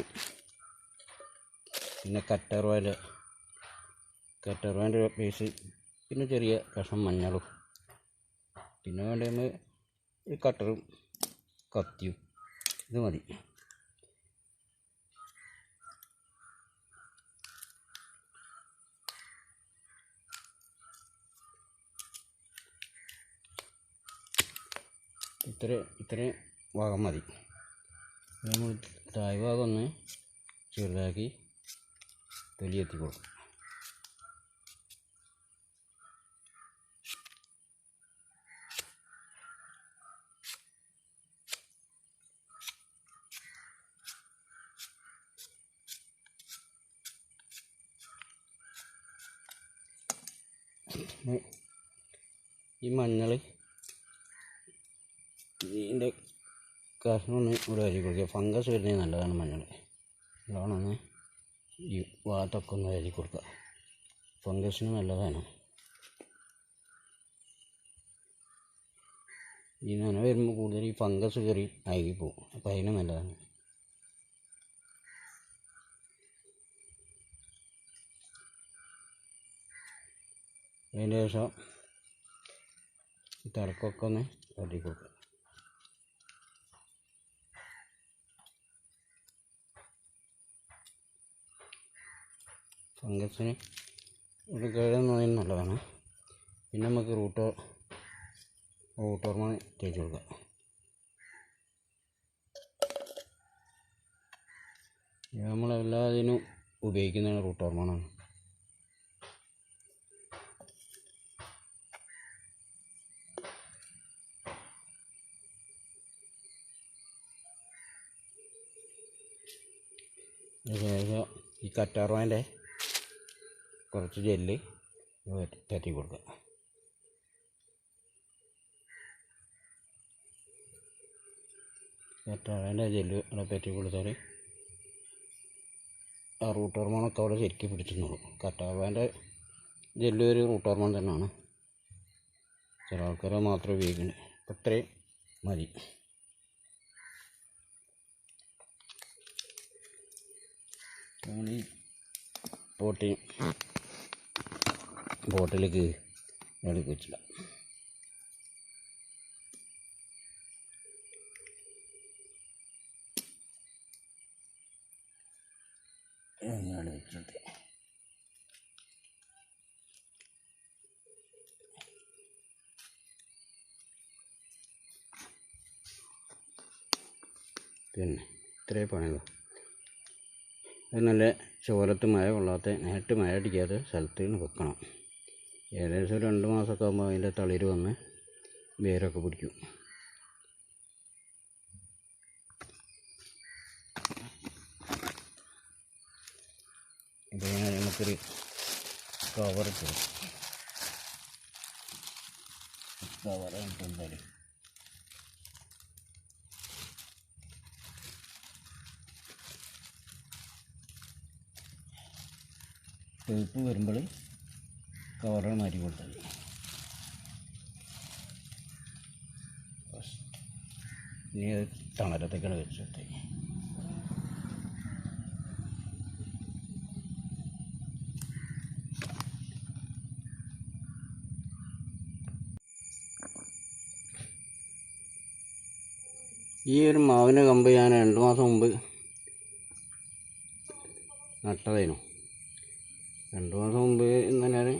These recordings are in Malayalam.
ഉപ്പുമാണ് പിന്നെ കറ്ററുവാന്റെ കറ്ററുവാന്റെ പേസ് പിന്നെ ചെറിയ കഷ്ണം മഞ്ഞളും. പിന്നെ വേണ്ടത് ഒരു കട്ടറും കത്തിയും. ഇത് മതി. ഇത്ര ഇത്രയും ഭാഗം മതി. നമ്മൾ തായ് ഭാഗം ഒന്ന് ചെറുതാക്കി തൊലിയെത്തി കൊടുക്കും ഈ മഞ്ഞൾ കഷ്ണം ഒന്ന് ഇവിടെ അരി കൊടുക്കുക. ഫംഗസ് വരുന്നത് നല്ലതാണ് മഞ്ഞൾ. നല്ലോണമെന്ന് ഈ വാത്തൊക്കെ ഒന്ന് അരി കൊടുക്കുക. ഫംഗസിന് നല്ലതാണ്. ഈ നന വരുമ്പോൾ കൂടുതൽ ഈ ഫംഗസ് കയറി അഴുകി പോകും. അപ്പോൾ അതിന് നല്ലതാണ്. അതിന്റെ ശേഷം ഈ തലക്കൊക്കെ ഒന്ന് തട്ടി കൊടുക്കുക. ഫംഗസിന് ഇവിടെ പറയുന്നത് നല്ലതാണ്. പിന്നെ നമുക്ക് റൂട്ടോ റൂട്ട് ഹോർമോൺ തേച്ച് കൊടുക്കാം. ഇത് നമ്മളെല്ലാത്തിനും ഉപയോഗിക്കുന്നതിന് റൂട്ട് ഹോർമോണാണ് ശേഷം ഈ കറ്റാർവാന്റെ കുറച്ച് ജെല്ല് തേറ്റി കൊടുക്കുക. കറ്റാർവാന്റെ ജെല്ല് അവിടെ പറ്റി കൊടുത്താൽ ആ റൂട്ട് ഹോർമോണൊക്കെ അവിടെ ശരിക്കും പിടിച്ചിരുന്നുള്ളൂ കറ്റാവേന്റെ ജെല്ല് ഒരു റൂട്ട് ഹോർമോൺ തന്നെയാണ്. ചില ആൾക്കാരെ മാത്രമേ ഉപയോഗിക്കുന്നുള്ളൂ അപ്പം ഇത്രയും മതി. നമ്മൾ ഈ പോട്ടി ബോട്ടിലേക്ക് എടുക്കി വെച്ചില്ല എന്നാണ് പിന്നെ ഇത്രേ പണിയുള്ളൂ. അത് നല്ല ചോരത്ത് മഴ കൊള്ളാത്ത നേരിട്ട് മഴ അടിക്കാത്ത സ്ഥലത്ത് വെക്കണം. ഏകദേശം രണ്ട് മാസമൊക്കെ ആകുമ്പോൾ അതിന്റെ തളിര് വന്ന് വേരൊക്കെ പിടിക്കും. ഇതിങ്ങനെ നമുക്കൊരു കവർ ഇട്ടു കവർ എന്തായാലും. തേപ്പ് വരുമ്പോൾ കവറുകൾ അരി കൊടുത്തത് ഇനി അത് തണലത്തേക്കാണ് വെച്ചിട്ട് ഈ ഒരു മാവിന്റെ കമ്പ് ഞാൻ രണ്ട് മാസം മുമ്പ് നട്ടതായിരുന്നു. രണ്ട് മാസം മുമ്പ് ഇന്നലെ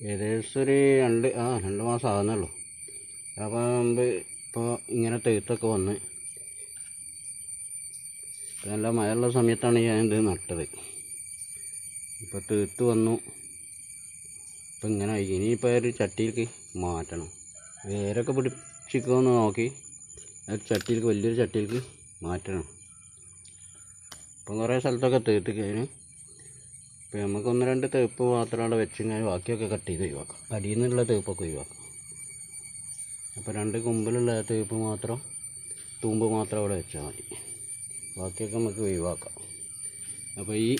ഏകദേശം ഒരു രണ്ട് ആ രണ്ട് മാസം ആകുന്നുള്ളൂ അപ്പോൾ മുമ്പ് ഇപ്പോൾ ഇങ്ങനെ തെയ്ത്തൊക്കെ വന്ന് നല്ല മഴയുള്ള സമയത്താണ് ഞാൻ ഇത് നട്ടത്. ഇപ്പോൾ തീർത്ത് വന്നു. ഇപ്പം ഇങ്ങനെ ഇനിയിപ്പോൾ ഒരു ചട്ടിയിലേക്ക് മാറ്റണം. വേരൊക്കെ പിടിച്ചിക്കുമെന്ന് നോക്കി. ഒരു ചട്ടിയിലേക്ക് വലിയൊരു ചട്ടിയിലേക്ക് മാറ്റണം. ഇപ്പം കുറേ സ്ഥലത്തൊക്കെ തീർത്ത് കഴിഞ്ഞ് ഇപ്പം നമുക്ക് ഒന്ന് രണ്ട് തേപ്പ് മാത്രം അവിടെ വെച്ച് കഴിഞ്ഞാൽ ബാക്കിയൊക്കെ കട്ട് ചെയ്ത് ഒഴിവാക്കാം. അടിയിൽ നിന്നുള്ള തേപ്പൊക്കെ ഒഴിവാക്കാം. അപ്പോൾ രണ്ട് കൊമ്പിലുള്ള തേപ്പ് മാത്രം തൂമ്പ് മാത്രം അവിടെ വെച്ചാൽ മതി. ബാക്കിയൊക്കെ നമുക്ക് ഒഴിവാക്കാം. അപ്പോൾ ഈ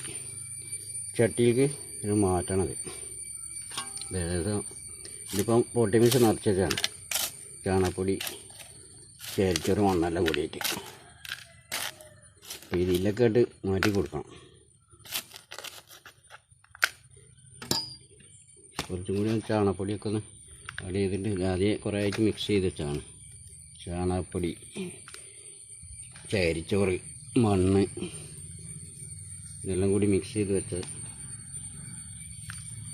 ചട്ടിയിലേക്ക് ഇത് മാറ്റണത്. ഏകദേശം ഇതിപ്പം പൊട്ടി മിക്സ് നിറച്ചതാണ്. ചാണകപ്പൊടി ചേരിച്ചോറ് മണ്ണെല്ലാം കൂടിയിട്ട്. അപ്പോൾ ഇതിലൊക്കെ ആയിട്ട് മാറ്റി കൊടുക്കണം. കുറച്ചും കൂടി ചാണകപ്പൊടിയൊക്കെ ഒന്ന് ആഡ് ചെയ്തിട്ട് ആദ്യം കുറേ ആയിട്ട് മിക്സ് ചെയ്ത് വെച്ചാണ് ചാണകപ്പൊടി ചകരിച്ചോറ് മണ്ണ് ഇതെല്ലാം കൂടി മിക്സ് ചെയ്ത് വെച്ചത്.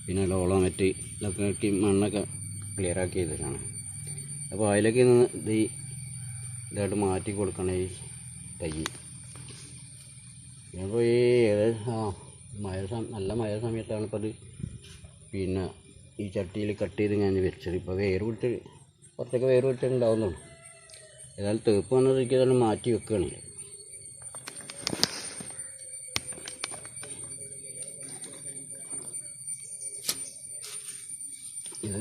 പിന്നെ ലോളം ലോളോമറ്റ് ഇതൊക്കെ ഇട്ടി മണ്ണൊക്കെ ക്ലിയർ ആക്കി ചെയ്തതാണ്. അപ്പോൾ അതിലൊക്കെ നിന്ന് ഇത് ഇതായിട്ട് മാറ്റി കൊടുക്കണം ഈ തൈ. അപ്പോൾ ഈ ആ മഴ സമയം നല്ല മഴ സമയത്താണ് ഇപ്പോൾ അത് പിന്നെ ഈ ചട്ടിയിൽ കട്ട് ചെയ്ത് ഞാൻ വെച്ചത് ഇപ്പോൾ വേര് വിട്ട് കുറച്ചൊക്കെ വേര് വിട്ടിട്ടുണ്ടാവുന്നുള്ളൂ ഏതായാലും തേപ്പ് വന്നതൊക്കെ തന്നെ മാറ്റി വെക്കുകയാണ്. ഇത്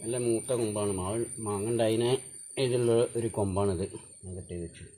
നല്ല മൂത്ത കൊമ്പാണ്. മാങ്ങ മാങ്ങ ഉണ്ടായതിനെ ഇതിലുള്ള ഒരു കൊമ്പാണിത്. ഞാൻ കട്ട് ചെയ്ത് വെച്ചത്.